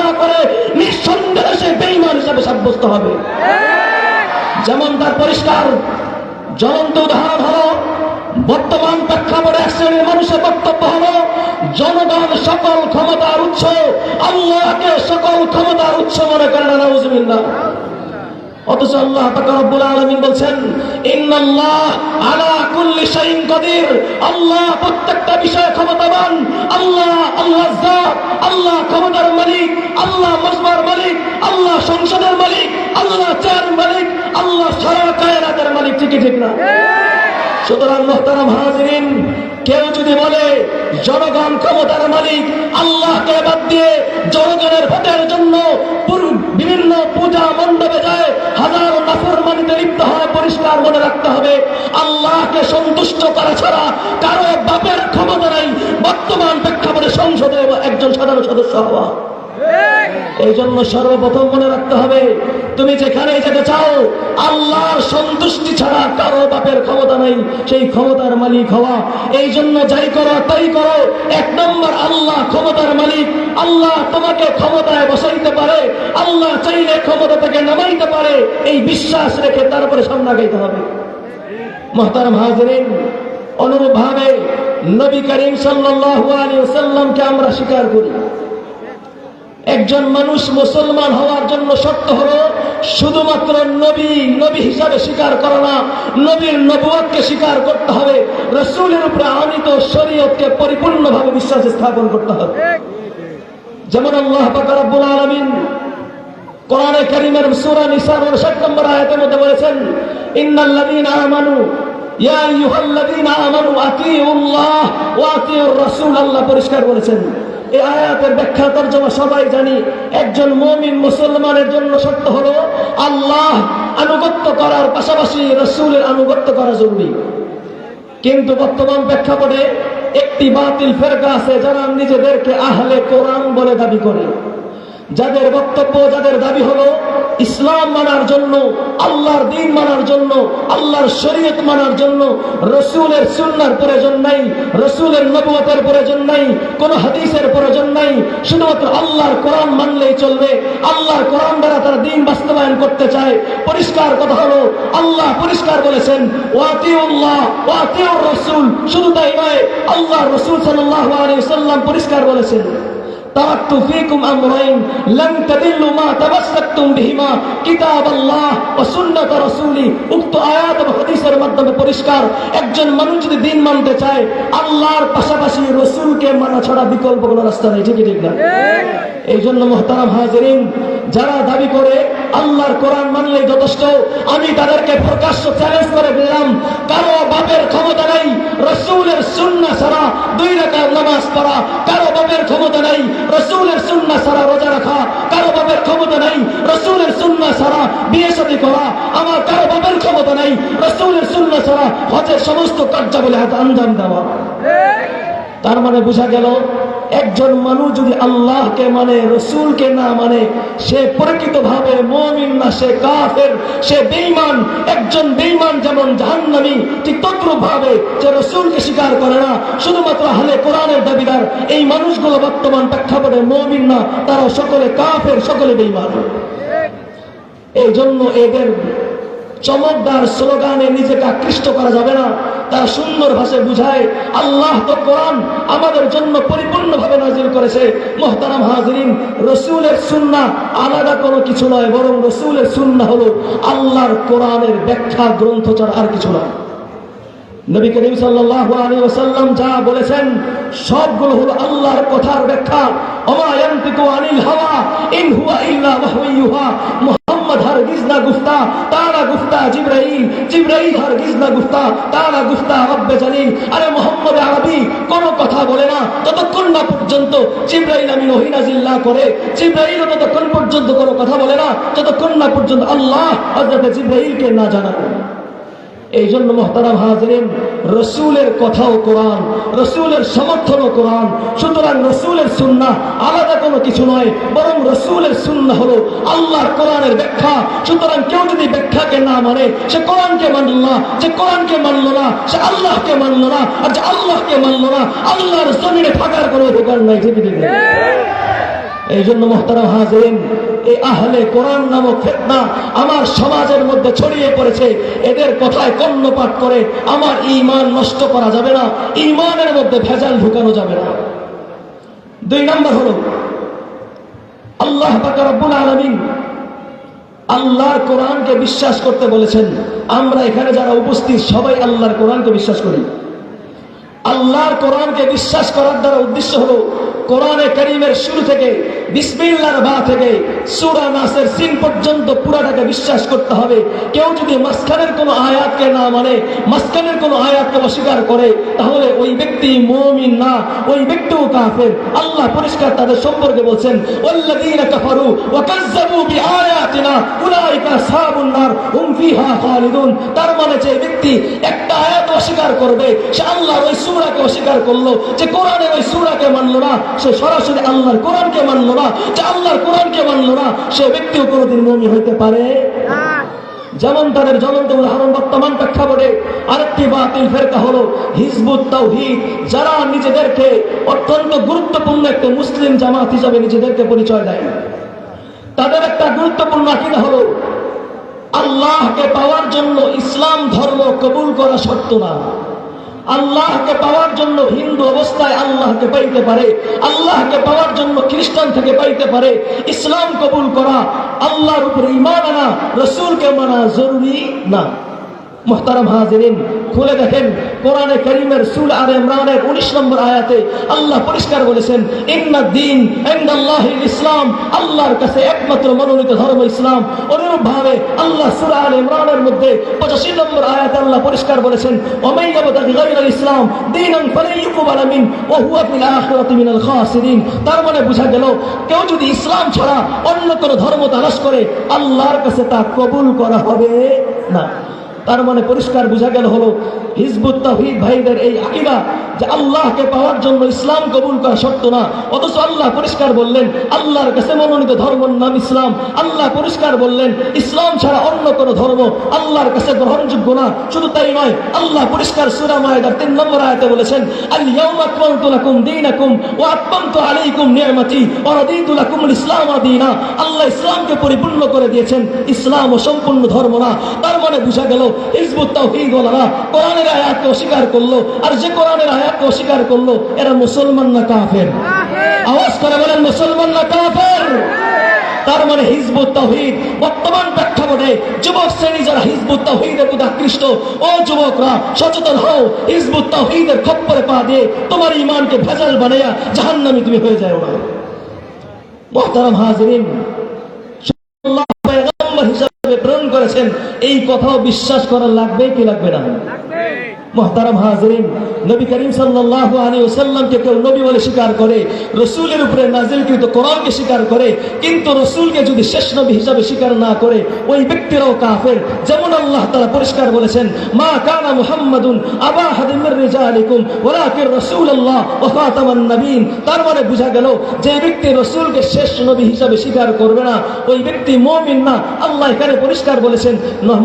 না করে নিঃসন্দেহে সে বেইমান হিসাবে সাব্যস্ত হবে। যেমন তার পরিষ্কার জ্বলন্ত উদাহরণ হলো, বর্তমান প্রেক্ষাপটে এক শ্রেণির মানুষের বক্তব্য হলো, জনগণ সকল ক্ষমতার উৎস, আল্লাহকে সকল ক্ষমতার উৎস মনে করে না নাউজুবিল্লাহ। অথচ আল্লাহ রব্বুল আলামিন বলছেন, ইন্নাল্লাহ আলা কুল্লি শাইইন কাদির। আল্লাহ প্রত্যেকটা বিষয়ে ক্ষমতাবান। আল্লাহ আল্লাহ জাত আল্লাহ ক্ষমতার মালিক, আল্লাহ মজবার মালিক, আল্লাহ সংসদের মালিক, আল্লাহ চার মালিক, আল্লাহ সারা কায়নাতের মালিক, ঠিকই ঠিক না? সুতরাং মোহতারাম হাজিরিন, কেউ যদি বলে, জনগণ ক্ষমতার মালিক, আল্লাহকে বাদ দিয়ে জনগণের ভোটের জন্য বিভিন্ন পূজা মণ্ডপে যায়, হাজার নাফর মানিতে লিপ্ত হয়, পরিষ্কার মনে রাখতে হবে, আল্লাহকে সন্তুষ্ট করা ছাড়া কারও বাপের ক্ষমতা নাই। বর্তমান প্রেক্ষাপটে সংসদে একজন সাধারণ সদস্য হওয়া। এই জন্য সর্বপ্রথম মনে রাখতে হবে, তুমি যেখানে যেতে চাও, আল্লাহর সন্তুষ্টি ছাড়া কারও বাপের ক্ষমতা নাই, সেই ক্ষমতার মালিক হওয়া। এই জন্য যাই করো, তাই করো। এক নম্বর, আল্লাহ ক্ষমতার মালিক। আল্লাহ তোমাকে ক্ষমতায় বসাইতে পারে। আল্লাহ চাইলে ক্ষমতা থেকে নামাইতে পারে। এই বিশ্বাস রেখে তারপরে সামনে গাইতে হবে। মহতারাম হাজরিন, অনুরূপভাবে নবী করিম সাল্লাল্লাহু আলাইহি ওয়াসাল্লামকে আমরা স্বীকার করি। একজন মানুষ মুসলমান হওয়ার জন্য শর্ত হলো শুধুমাত্র নবী নবী হিসাবে স্বীকার করা না, নবীর নবুয়তকে স্বীকার করতে হবে, রসুলের উপরে আনিত শরীয়তকে পরিপূর্ণভাবে বিশ্বাস স্থাপন করতে হবে। যেমন আল্লাহ পাক রব্বুল আলামিন কোরআনে কারীমের সূরা নিসার 59 নম্বর আয়াতের মধ্যে বলেছেন, ইন্নাল্লাযীনা আমানু, ইয়া আইয়ুহাল্লাযীনা আমানু আতিউল্লাহ ওয়া আতিউর রাসূল আল্লাহ পরিষ্কার বলেছেন। এই আয়াতের ব্যাখ্যা তার জন্য সবাই জানি একজন মমিন মুসলমানের জন্য সত্য হলো আল্লাহ আনুগত্য করার পাশাপাশি রসুলের আনুগত্য করা জরুরি। কিন্তু বর্তমান প্রেক্ষাপটে একটি বাতিল ফেরকা আছে যারা নিজেদেরকে আহলে কোরআন বলে দাবি করে। যাদের বক্তব্য, যাদের দাবি হলো ইসলাম মানার জন্য, আল্লাহর দিন মানার জন্য, আল্লাহর শরীয়ত মানার জন্য, রসুলের সুন্নার প্রয়োজন নাই, রসুলের নবুয়তের প্রয়োজন নাই, কোন হাদিসের প্রয়োজন নাই। শুধুমাত্র আল্লাহর কোরআন মানলেই চলবে। আল্লাহর কোরআন দ্বারা তারা দিন বাস্তবায়ন করতে চায়। পরিষ্কার কথা হলো, আল্লাহ পরিষ্কার বলেছেন, ওয়াতিউল্লাহ, ওয়াতিউর রাসূল। শুধু তাই নয় আল্লাহ রসুল সাল্লাল্লাহু আলাইহি ওয়াসাল্লাম পরিষ্কার বলেছেন। تركت فيكم أمرين لن تدلوا ما تمسكتم بهما كتاب الله وسنة رسولي উক্ত আয়াত এবং হাদিসের মাধ্যমে পরিষ্কার একজন মানুষ যদি দিন মানতে চায় আল্লাহর পাশাপাশি রসুলকে মানা ছাড়া বিকল্প কোনো রাস্তা নেই ঠিক ঠিক না এই জন্য মোহতারাম হাজরিন যারা দাবি করে আল্লাহর কোরআন মানলেই যথেষ্ট আমি তাদেরকে প্রকাশ্য চ্যালেঞ্জ করে দিলাম কারো বাপের ক্ষমতা নাই রসুলের সুন্না ছাড়া দুই রাকাত নামাজ পড়া কারো বাপের ক্ষমতা নাই রসুলের সুন্না সারা রোজা রাখা কারও বাপের ক্ষমতা নাই। রসুলের সুন্না সারা বিয়ে সাথে করা আমার কারও বাপের ক্ষমতা নাই। রসুলের সুন্না সারা হজের সমস্ত কার্যাবলী হাতে আঞ্জাম দেওয়া। তার মানে বোঝা গেল একজন মানুষ যদি আল্লাহকে মানে রসুলকে না মানে সে প্রকৃতভাবে মমিন না, সে কাফের, সে বেঈমান, একজন বেঈমান যেমন জাহান্নামী, ঠিক তদ্রুপ ভাবে যে রসুলকে স্বীকার করে না, শুধুমাত্র হালে কোরআনের দাবিদার, এই মানুষগুলো বর্তমান প্রেক্ষাপটে মমিন না তারা সকলে কাফের, সকলে বেঈমান। এই জন্য এদের চমকদার স্লোগানে নিজেকে আকৃষ্ট করা যাবে না। তারা সুন্দর ভাষায় বুঝায়, আল্লাহ তো কোরআন আমাদের জন্য পরিপূর্ণভাবে নাজিল করেছে। মোহতারাম হাজরিন, রসুলের সুন্না আলাদা কোনো কিছু নয়, বরং রসুলের সুন্না হলো আল্লাহর কোরআনের ব্যাখ্যা, গ্রন্থ ছাড়া আর কিছু নয়। নবী করিম ওয়াসাল্লাম যা বলেছেন, সবগুলো হলো আল্লাহর কথার ব্যাখ্যা। মুহাম্মদ হারগিজ না গুফতা তারা গুফতা জিব্রাহিম জিব্রাহিম হারগিজ না গুফতা তারা গুফতা রব্বে জালিল। আরে মোহাম্মদ আরবি, কোন কথা বলে না ততক্ষণ না পর্যন্ত জিবরাইল আমি ওহী জিল্লা না করে, জিবরাইল ততক্ষণ পর্যন্ত কোনো কথা বলে না ততক্ষণ না পর্যন্ত আল্লাহ হজরত জিবরাইলকে না জানাবে। এই জন্য মহতারাম হাজরিন রসুলের কথাও কোরআন রসুলের সমর্থনও কোরআন। সুতরাং রসুলের সুন্না আলাদা কোনো কিছু নয় বরং রসুলের সুন্না হলো আল্লাহর কোরআনের ব্যাখ্যা। সুতরাং কেউ যদি ব্যাখ্যাকে না মানে সে কোরআনকে মানল না যে কোরআনকে মানল না সে আল্লাহকে মানল না আর যে আল্লাহকে মানল না আল্লাহর জমিনে থাকার কোনো অধিকার নাই এই জন্য মোহতারাম হাজরিন আহলে কোরআন নামক ফেতনা আমার সমাজের মধ্যে ছড়িয়ে পড়েছে। এদের কথায় কর্ণপাত করে আমার ঈমান নষ্ট করা যাবে না ইমানের মধ্যে ভেজাল ঢুকানো যাবে না। দুই নম্বর হলো, আল্লাহ রব্বুল আলামিন আল্লাহর কোরআনকে বিশ্বাস করতে বলেছেন। আমরা এখানে যারা উপস্থিত, সবাই আল্লাহর কোরআনকে বিশ্বাস করি। আল্লাহর কোরআনকে বিশ্বাস করার দ্বারা উদ্দেশ্য হলো কোরআনে করিমের শুরু থেকে, বিসমিল্লার বা থেকে, সুরা নাসের সিন পর্যন্ত পুরাটাকে বিশ্বাস করতে হবে। কেউ যদি মাঝখানের কোনো আয়াতকে না মানে মাঝখানের কোনো আয়াতকে অস্বীকার করে, তাহলে ওই ব্যক্তি মুমিন না, ওই ব্যক্তিও কাফের। আল্লাহ পরিষ্কার তাদের সম্পর্কে বলছেন, ওয়াল্লাযীনা কাফারু ওয়া কাযযাবু বিআয়াতিনা, উলাইকা আসহাবুন নার, হুম ফিহা খালিদুন। তার মানে যে ব্যক্তি একটা আয়াত অস্বীকার করবে, সে আল্লাহর ওই সূরাকে অস্বীকার করল, যে কোরআনের ওই সূরাকে মানলো না, সে সরাসরি আল্লাহর কোরআনকে মানলো না, যে আল্লাহর কোরআনকে মানলো না, সে ব্যক্তিও কোনোদিন মুমিন হইতে পারে? যেমন তাদের জ্বলন্ত উদাহরণ বর্তমান প্রেক্ষাপটে আরেকটি বাতিল ফেরকা হলো হিজবুত তাওহীদ, যারা নিজেদেরকে অত্যন্ত গুরুত্বপূর্ণ একটা মুসলিম জামাত হিসাবে নিজেদেরকে পরিচয় দেয়। তাদের একটা গুরুত্বপূর্ণ আকিদা হলো, আল্লাহকে পাওয়ার জন্য ইসলাম ধর্ম কবুল করা শর্ত না। আল্লাহকে পাওয়ার জন্য হিন্দু অবস্থায় আল্লাহকে পাইতে পারে, আল্লাহকে পাওয়ার জন্য খ্রিস্টান থেকে পাইতে পারে, ইসলাম কবুল করা, আল্লাহর উপরে ইমান আনা, রসুলকে মানা জরুরি না। মোহতারাম হাজিরিন, খুলে দেখেন কোরআনে করিমের সুল আর ইমরানের উনিশ নম্বর আয়াতে আল্লাহ পরিষ্কার বলেছেন, ইন্না দিন আল্লাহ ইসলাম আল্লাহর কাছে একমাত্র মনোনীত ধর্ম ইসলাম। অনুরূপ ভাবে আল্লাহ সুরা আল ইমরানের মধ্যে পঁচাশি নম্বর আয়াতে আল্লাহ পরিষ্কার বলেছেন ইসলাম খাসিরিন তার মানে বোঝা গেল, কেউ যদি ইসলাম ছাড়া অন্য কোনো ধর্ম তালাশ করে, আল্লাহর কাছে তা কবুল করা হবে না। তার মানে পরিষ্কার বোঝা গেল হলো হিজবুত তাহিদ ভাইদের এই আকিদা যে আল্লাহকে পাওয়ার জন্য ইসলাম কবুল করা শর্ত না। অথচ আল্লাহ পরিষ্কার বললেন, আল্লাহর কাছে মনোনীত ধর্মের নাম ইসলাম। আল্লাহ পরিষ্কার বললেন, ইসলাম ছাড়া অন্য কোন ধর্ম আল্লাহর কাছে গ্রহণযোগ্য না। শুধু তাই নয়, আল্লাহ পরিষ্কার সূরা মায়েদার তিন নম্বর আয়াতে বলেছেন আল্লাহ ইসলামকে পরিপূর্ণ করে দিয়েছেন। ইসলাম ও সম্পূর্ণ ধর্ম না। তার মানে বোঝা গেল হিজবুত তাওহীদ ওয়ালারা কোরআনের আয়াতকে অস্বীকার করল আর যে কোরআনের আয়াতকে অস্বীকার করল এরা মুসলমান না কাফের? আওয়াজ করে বলেন মুসলমান না কাফের? তার মানে হিজবুত তাওহীদ বর্তমান প্রেক্ষাপটে যুবক শ্রেণি যারা হিজবুত তাওহীদের প্রতি আকৃষ্ট ও যুবকরা সচেতন হও হিজবুত তাওহীদের খপ্পরে পা দিয়ে তোমার ইমানকে ভেজাল বানাইয়া জাহান্নামী তুমি হয়ে যাও না। মোহতারাম হাজিরিন হিসাবে প্রেরণ করেছেন, এই কথাও বিশ্বাস করা লাগবে কি লাগবে না? তার মানে বোঝা গেল, যে ব্যক্তি রসুলকে শেষ নবী হিসাবে স্বীকার করবে না, ওই ব্যক্তি মুমিন না। আল্লাহ পরিষ্কার বলেছেন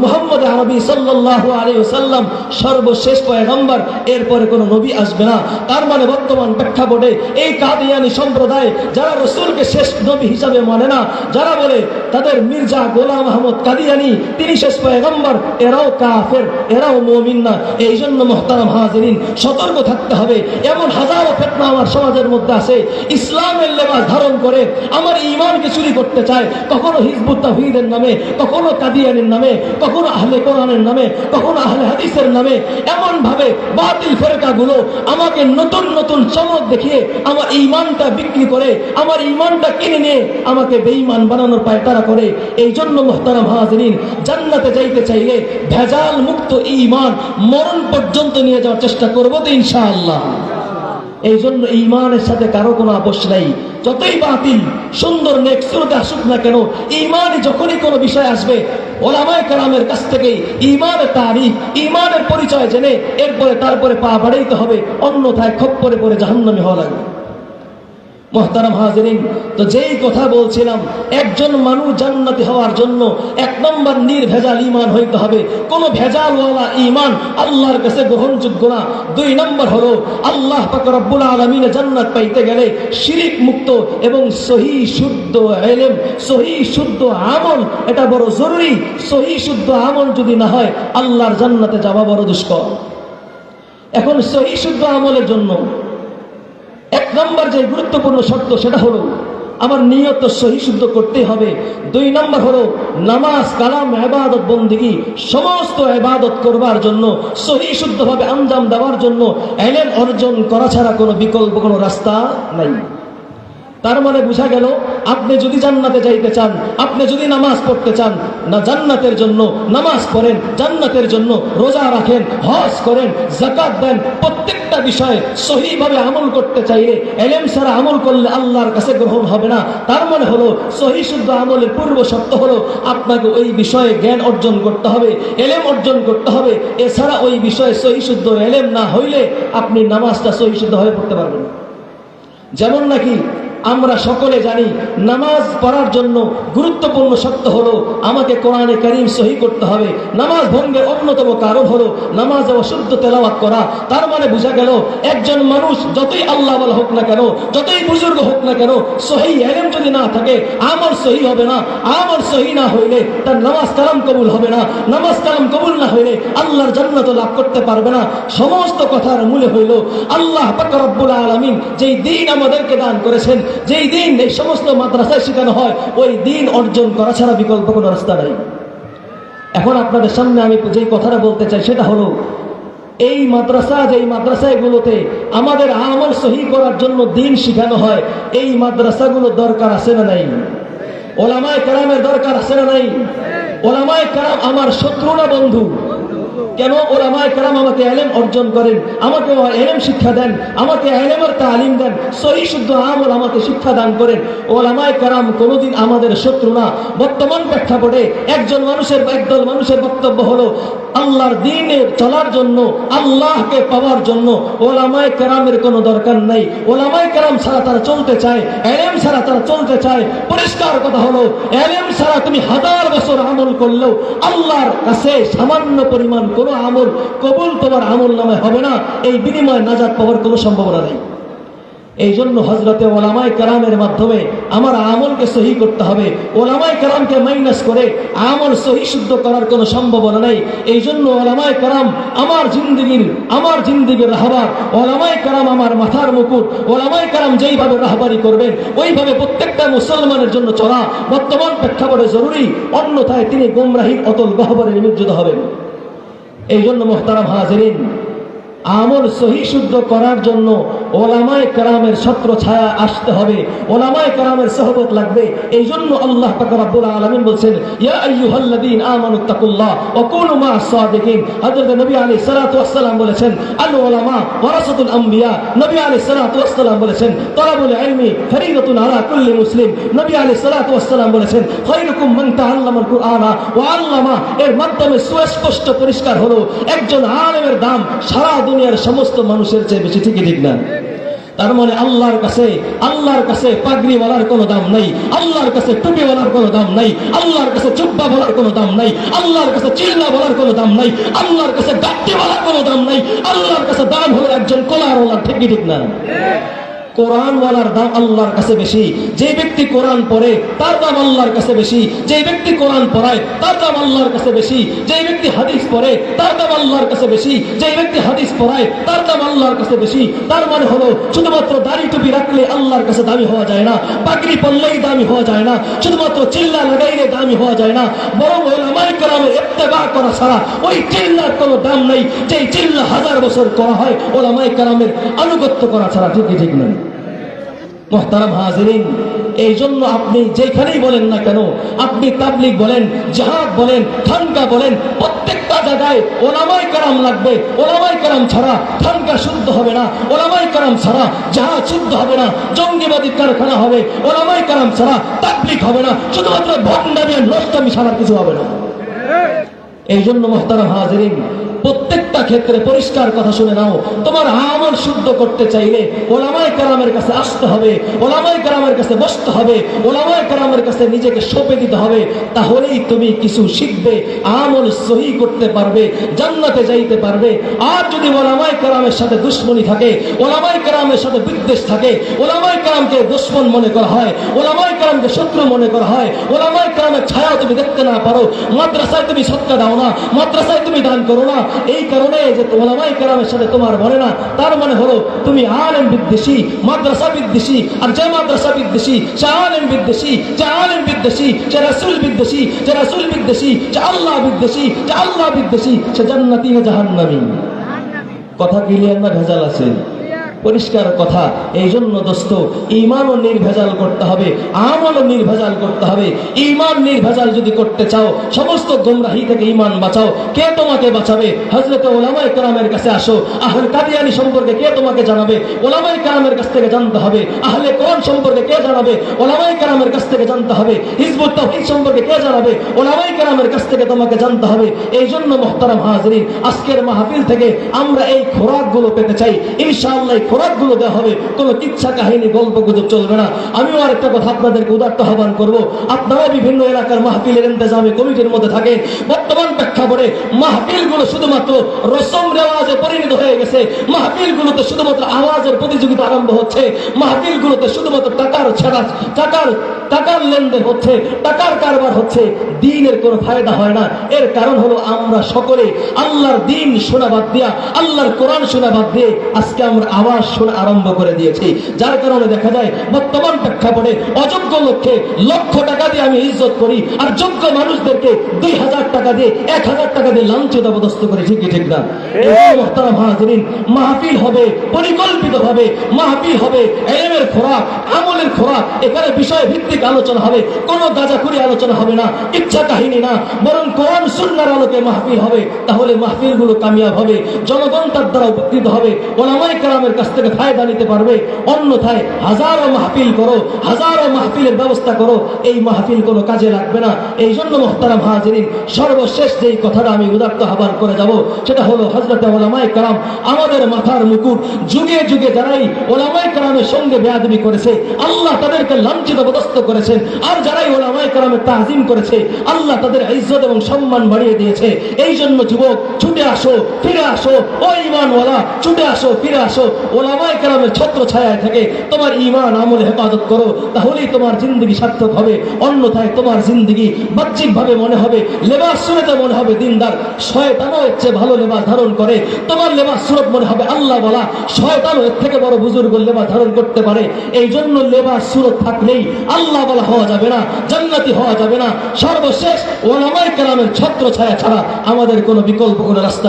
মুহাম্মদ আরবি সাল্লাল্লাহু আলাইহি ওয়াসাল্লাম সর্বশেষ পয়গম্বর, এরপরে কোনো নবী আসবে না। তার মানে বর্তমান প্রেক্ষাপটে এই কাদিয়ানি সম্প্রদায়, যারা রসুলকে শেষ নবী হিসাবে মানে না, যারা বলে তাদের মির্জা গোলাম আহমদ কাদিয়ানি, তিনি শেষ পয়গম্বর, এরাও কাফের, এরাও মমিন না। এই জন্য মোহতারাম হাজিরিন, সতর্ক থাকতে হবে। এমন হাজারো ফেতনা আমার সমাজের মধ্যে আছে। ইসলামের লেবাস ধারণ করে আমার ইমানকে চুরি করতে চায়। কখনো হিজবুত তাহিদের নামে, কখনো কাদিয়ানির নামে, কখনো আহলে কোরআনের নামে, কখনো আহলে হাদিসের নামে এমন ভাবে বাতিল ফেরকাগুলো আমাকে নতুন নতুন চমক দেখিয়ে আমার ইমানটা বিক্রি করে, আমার ইমানটা কিনে নিয়ে আমাকে বেঈমান বানানোর পায়তারা করে। এই জন্য মোহতারাম হাজরিন, জান্নাতে যাইতে চাইলে ভেজাল মুক্ত ইমান মরণ পর্যন্ত নিয়ে যাওয়ার চেষ্টা করব তো ইনশাআল্লাহ। এই জন্য ইমানের সাথে কারও কোনো আপোষ নাই। যতই বাতিল, সুন্দর নেক্সুরতে আসুক না কেন ইমানই যখনই কোনো বিষয় আসবে, ওলামায় কালামের কাছ থেকে ইমানের তারিখ ইমানের পরিচয় জেনে, এরপরে তারপরে পা বাড়াইতে হবে, অন্যথায় খপ্পরে পরে জাহান্নামে হওয়া লাগবে। মোহতারাম হাজরিন, তো যেই কথা বলছিলাম, একজন মানুষ জান্নাতি হওয়ার জন্য এক নম্বর নির্ভেজাল ইমান হইতে হবে। কোন ভেজালওয়ালা ইমান আল্লাহর কাছে গ্রহণযোগ্য না। দুই নম্বর হলো, আল্লাহ জান্নাত পাইতে গেলে শিরিক মুক্ত এবং সহি শুদ্ধ এলেম, সহি শুদ্ধ আমল, এটা বড় জরুরি। সহি শুদ্ধ আমল যদি না হয়, আল্লাহর জান্নাতে যাওয়া বড় দুষ্কর। এখন সহি শুদ্ধ আমলের জন্য এক নম্বর যে গুরুত্বপূর্ণ শর্ত সেটা হলো, আমার নিয়ত সহি শুদ্ধ করতে হবে। দুই নম্বর হলো, নামাজ, কালাম এবাদত বন্দিগি, সমস্ত এবাদত করবার জন্য, সহি শুদ্ধভাবে আঞ্জাম দেওয়ার জন্য এলেন অর্জন করা ছাড়া কোনো বিকল্প, কোনো রাস্তা নাই। তার মানে বোঝা গেল, আপনি যদি জান্নাতে যাইতে চান, আপনি যদি নামাজ পড়তে চান, না জান্নাতের জন্য নামাজ পড়েন, জান্নাতের জন্য রোজা রাখেন, হজ করেন জাকাত দেন, প্রত্যেকটা বিষয়ে সহিভাবে আমল করতে চাইলে, এলেম ছাড়া আমল করলে আল্লাহর কাছে গ্রহণ হবে না। তার মানে হলো, সহি শুদ্ধ আমলের পূর্ব শর্ত হলো, আপনাকে ওই বিষয়ে জ্ঞান অর্জন করতে হবে, এলেম অর্জন করতে হবে। এছাড়া ওই বিষয়ে সহি শুদ্ধ এলেম না হইলে আপনি নামাজটা সহি শুদ্ধ হয়ে পড়তে পারবেন যেমন নাকি আমরা সকলে জানি নামাজ পড়ার জন্য গুরুত্বপূর্ণ শর্ত হলো আমাকে কোরআনে করিম সহি করতে হবে। নামাজ ভঙ্গের অন্যতম কারণ হলো নামাজে অশুদ্ধ তেলাওয়াত করা। তার মানে বোঝা গেল একজন মানুষ যতই আল্লাহ বলা হোক না কেন, যতই বুজুর্গ হোক না কেন, সহি এলেম যদি না থাকে, আমল সহি হবে না। আমল সহি না হইলে তার নামাজ কালাম কবুল হবে না। নামাজ কালাম কবুল না হইলে আল্লাহর জান্নাত লাভ করতে পারবে না। সমস্ত কথার মূলে হইল আল্লাহ আলামিন যেই দিন আমাদেরকে দান করেছেন যেই দিন এই সমস্ত মাদ্রাসায় শেখানো হয়, ওই দিন অর্জন করা ছাড়া বিকল্প কোনো রাস্তা নেই। এখন আপনাদের সামনে আমি যেই কথাটা বলতে চাই, সেটা হলো, এই মাদ্রাসা, যেই মাদ্রাসাগুলোতে আমাদের আমল সহি করার জন্য দিন শিখানো হয়, এই মাদ্রাসাগুলো দরকার আছে না নাই? ওলামায় কালামের দরকার আছে না নাই? ওলামায় কালাম আমার শত্রু না বন্ধু? কেন ওলামায় কালাম আমাকে এলেম অর্জন করেন? আমাকে এলেম শিক্ষা দেন, আমাকে এলেমের তালিম দেন, সহি শুদ্ধ আমল আমাকে শিক্ষা দান করেন। ওলামায় কালাম কোনোদিন আমাদের শত্রু না। বর্তমান প্রেক্ষাপটে একজন মানুষের, একদল মানুষের বক্তব্য হলো, আল্লাহর দিনে চলার জন্য, আল্লাহকে পাওয়ার জন্য ওলামায় কেরামের কোনো দরকার নাই। ওলামায় কেরাম ছাড়া তারা চলতে চায়, এলেম ছাড়া তারা চলতে চায়। পরিষ্কার কথা হলো, এলেম ছাড়া তুমি হাজার বছর আমল করলেও আল্লাহর কাছে সামান্য পরিমাণ কোনো আমল কবুল তোমার আমল নামে হবে না। এই বিনিময় নাজাত পাওয়ার কোনো সম্ভাবনা নেই। এই জন্য হজরতে ওলামাই কালামের মাধ্যমে আমার আমলকে সহি করতে হবে। ওলামাই কালামকে মাইনাস করে আমল সহি শুদ্ধ করার কোনো সম্ভাবনা নেই। এই জন্য ওলামাই কালাম আমার জিন্দগির আমার জিন্দগির রাহবার ওলামাই কালাম আমার মাথার মুকুট ওলামাই কালাম যেইভাবে রাহবারি করবেন, ওইভাবে প্রত্যেকটা মুসলমানের জন্য চলা বর্তমান প্রেক্ষাপটে জরুরি। অন্যথায় তিনি গোমরাহির অতল গহবরে নিমজ্জিত হবেন। এই জন্য মোহতারাম হাজরিন আমল সহি শুদ্ধ করার জন্য ওলামায় কালামের ছত্র ছায়া আসতে হবে। ওলামায় কালামের সহবত লাগবে। এই জন্য আল্লাহ পাক রাব্বুল আলামিন বলছেন পরিষ্কার হলো, একজন আলেমের দাম সারা দুনিয়ার সমস্ত মানুষের চেয়ে বেশি ঠিকই ঠিক না। তার মানে আল্লাহর কাছে আল্লাহর কাছে পাগড়িওয়ালার কোনো দাম নাই, আল্লাহর কাছে টুপিওয়ালার কোনো দাম নাই, আল্লাহর কাছে চুব্বা বলার কোনো দাম নাই, আল্লাহর কাছে চিল্লা বলার কোনো দাম নাই, আল্লাহর কাছে গাট্টিওয়ালার কোনো দাম নাই, আল্লাহর কাছে দাম হলো একজন কোলারওয়ালার ঠিকই ঠিক না। কোরআনওয়ালার দাম আল্লাহর কাছে বেশি। যে ব্যক্তি কোরআন পড়ে, তার দাম আল্লাহর কাছে বেশি। যে ব্যক্তি কোরআন পড়ায়, তার দাম আল্লাহর কাছে বেশি। যে ব্যক্তি হাদিস পড়ে, তার দাম আল্লাহর কাছে বেশি। যে ব্যক্তি হাদিস পড়ায়, তার দাম আল্লাহর কাছে বেশি। তার মানে হলো, শুধুমাত্র দাড়ি টুপি রাখলে আল্লাহর কাছে দামি হওয়া যায় না। পাগড়ি পড়লেই দামি হওয়া যায় না। শুধুমাত্র চিল্লা লাগাইলে দামি হওয়া যায় না। বরং ওলামাই কালামের ইত্তেবা করা ছাড়া ওই চিল্লার কোনো দাম নেই। যে চিল্লা হাজার বছর করা হয় ওলামাই কালামের আনুগত্য করা ছাড়া ঠিকই ঠিক নয়। মোহতারাম হাজিরিন এই জন্য আপনি যেখানেই বলেন না কেন, আপনি তাবলিক বলেন, জাহাদ বলেন, থানকা বলেন, প্রত্যেকটা জায়গায় ওলামাই কারাম লাগবে, ওলামাই কারাম ছাড়া থানকা শুদ্ধ হবে না, ওলামাই কারাম ছাড়া জাহাজ শুদ্ধ হবে না, জঙ্গিবাদী কারখানা হবে, ওলামাই কারাম ছাড়া তাবলিক হবে না, শুধুমাত্র ভণ্ডামি নষ্টামি ছাড়া কিছু হবে না। এই জন্য মোহতারাম হাজরিন, প্রত্যেকটা ক্ষেত্রে পরিষ্কার কথা শুনে নাও। তোমার আমল শুদ্ধ করতে চাইলে ওলামাই কালামের কাছে আসতে হবে ওলামাই কালামের কাছে বসতে হবে ওলামাই কালামের কাছে নিজেকে সঁপে দিতে হবে। তাহলেই তুমি কিছু শিখবে, আমল সহি করতে পারবে, জান্নাতে যাইতে পারবে। আর যদি ওলামাই কালামের সাথে দুশ্মনী থাকে ওলামাই কালামের সাথে বিদ্বেষ থাকে ওলামাই কালামকে দুশ্মন মনে করা হয় ওলামাই কালামকে শত্রু মনে করা হয় ওলামাই কালামের ছায়া তুমি দেখতে না পারো, মাদ্রাসায় তুমি সৎকা দাও না মাদ্রাসায় তুমি দান করো না এই কারণে যে ওলামাই কালামের সাথে তোমার বলে না, তার মানে হলো তুমি আলেম বিদ্বেষী, মাদ্রাসা বিদ্বেষী, আর যে মাদ্রাসা বিদ্বেষী, সে আলেম বিদ্বেষী, যে আলেম বিদ্বেষী, সে রাসুল বিদ্বেষী, যে রাসুল বিদ্বেষী, যে আল্লাহ বিদ্বেষী, যে আল্লাহ বিদ্বেষী, সে জান্নাতি না জাহান্নামী? কথা ক্লিয়ার না ভেজাল আছে? পরিষ্কার কথা এই জন্য দোস্ত ইমানও নির্ভেজাল করতে হবে, আমলও নির্ভেজাল করতে হবে। ইমান নির্ভেজাল যদি করতে চাও, সমস্ত গোমরাহি থেকে ইমান বাঁচাও। কে তোমাকে বাঁচাবে? হজরত ওলামাই কালামের কাছে আসো। আহলে কাদিয়ানি সম্পর্কে কে তোমাকে জানাবে? ওলামাই কালামের কাছ থেকে জানতে হবে। আহলে কোরআন সম্পর্কে কে জানাবে? ওলামাই কালামের কাছ থেকে জানতে হবে। হিজবুত তাওহীদ সম্পর্কে কে জানাবে? ওলামাই কালামের কাছ থেকে তোমাকে জানতে হবে। এই জন্য মোহতারাম হাজরিন, আজকের মাহফিল থেকে আমরা এই খোরাকগুলো পেতে চাই। ইনশাআল্লাহ খোরাকগুলো দেওয়া হবে, কোনো কিচ্ছা কাহিনী, গল্প গুজব চলবে না। আমিও আরেকটা কথা আপনাদেরকে উদার্ত আহ্বান করব। আপনারাও বিভিন্ন এলাকার মাহফিলের ইন্তজামে কমিটির মধ্যে থাকেন। বর্তমান প্রেক্ষাপটে মাহফিলগুলো শুধুমাত্র রসম রেওয়াজে পরিণত হয়ে গেছে। মাহফিলগুলোতে শুধুমাত্র আওয়াজের প্রতিযোগিতা আরম্ভ হচ্ছে। মাহফিলগুলোতে শুধুমাত্র টাকার ছাড়া, টাকার টাকার লেনদেন হচ্ছে, টাকার কারবার হচ্ছে। দিনের কোনো ফায়দা হয় না। এর কারণ হলো আমরা সকলে আল্লাহর দিন শোনা বাদ দিয়া, আল্লাহর কোরআন শোনা বাদ দিয়ে আজকে আমরা আওয়াজ শোনা আরম্ভ করে দিয়েছি। যার কারণে দেখা যায়, বর্তমান প্রেক্ষাপটে অযোগ্য লোককে লক্ষ টাকা দিয়ে আমি ইজ্জত করি আর যোগ্য মানুষদেরকে দুই হাজার টাকা দিয়ে, এক হাজার টাকা দিয়ে লাঞ্ছিত অবদস্ত করে ঠিকই ঠিক না? মাহফিল হবে পরিকল্পিত মাহফিল হবে খোরাক, আমলের খোরাক এখানে বিষয় ভিত্তিক আলোচনা হবে, কোনো গাজাখুরি আলোচনা হবে না, ইচ্ছা কাহিনী না, বরং কোরআন সুন্নার আলোকে মাহফিল হবে, তাহলে মাহফিলগুলো কামিয়াব হবে, জনগণ তার দ্বারা উপকৃত হবে কালামের কাছ থেকে ফায়দা নিতে পারবে। অন্যথায় হাজারো মাহফিল করো, হাজারো মাহফিলের ব্যবস্থা করো, এই মাহফিল কোনো কাজে লাগবে না। এই জন্য মোহতারাম হাজিরিন, সর্বশেষ যেই কথাটা আমি উদার্ত আহ্বান করে যাব, সেটা হলো হজরত ওলামাই কালাম আমাদের মাথার মুকুট যুগে যুগে যারাই ওলামাই কালামের সঙ্গে বেয়াদবি করেছে, আল্লাহ তাদেরকে লাঞ্ছিত পদস্থ করেছেন আর যারাই ওলামাই কালামের তাজিম করেছে, আল্লাহ তাদের ইজ্জত এবং সম্মান বাড়িয়ে দিয়েছে। এই জন্য যুবক, ছুটে আসো, ফিরে আসো। ও ইমানওয়ালা ছুটে আসো, ফিরে আসো। ওলামাই কালামের ছত্র ছায়ায় থেকে তোমার ইমান আমল হেফাজত করো, তাহলেই তোমার জিন্দগি সার্থক হবে। অন্যথায় তোমার জিন্দগি বাহ্যিক ভাবে মনে হবে, লেবাস শুনেতে মনে হবে দিনদার। শয়তানও এর চেয়ে ভালো লেবাস ধারণ করে। তোমার লেবাস সুরত মনে হবে আল্লাহ বলা। শয়তানও এর থেকে বড় বুজুর্গ লেবাস ধারণ করতে পারে। এই জন্য লেবাস সুরত থাকলেই আল্লাহ বলা হওয়া যাবে না, জান্নাতি হওয়া যাবে না। সর্বশেষ ওলামাই কালামের ছত্র ছায়া ছাড়া আমাদের কোনো বিকল্প কোনো রাস্তা।